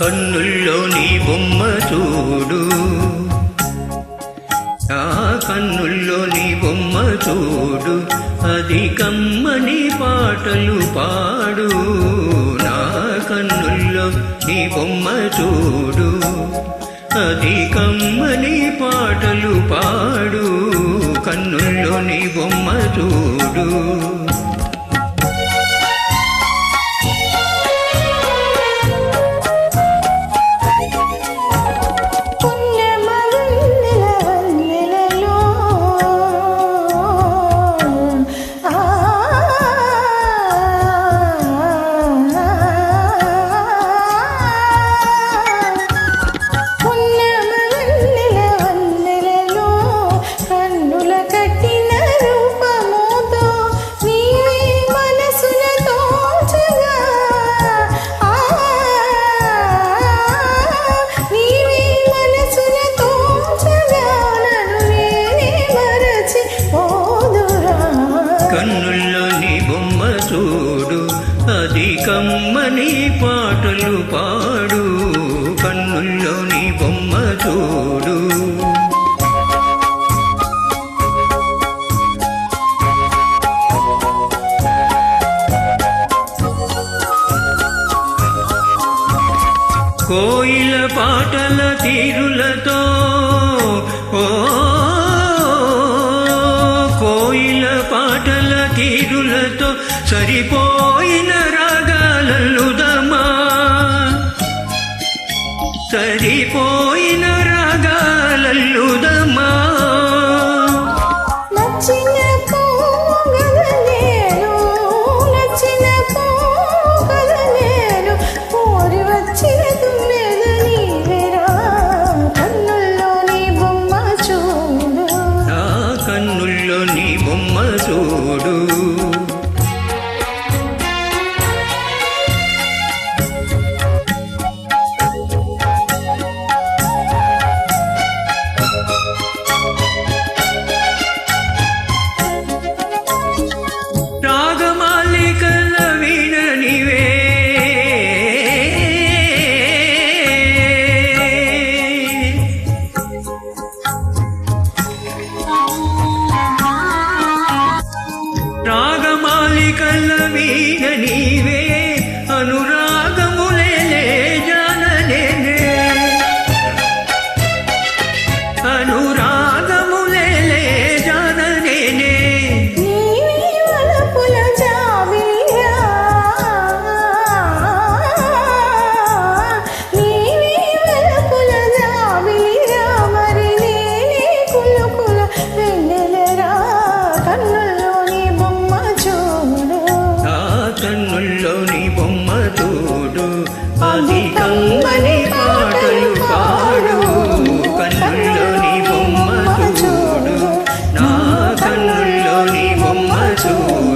కన్నుల్లో నీ బొమ్మ చూడు. నా కన్నుల్లో నీ బొమ్మ చూడు. అది కమ్మని పాటలు పాడు. నా కన్నుల్లో నీ బొమ్మ చూడు. అది కమ్మని పాటలు పాడు. కన్నుల్లో నీ బొమ్మ చూడు. కమ్మని పాటలు పాడు కన్నుల్లోని బొమ్మ చూడు. కోయిల పాటల తీరులతో సరిపోయిన రాగాలల్లుదమా? సరిపోయిన రాగాలల్లుదమా? కన్నుల్లో నీ బొమ్మ చూడు. కనుల వీణ నీవే అనురాగములే జాననే అనురాగ to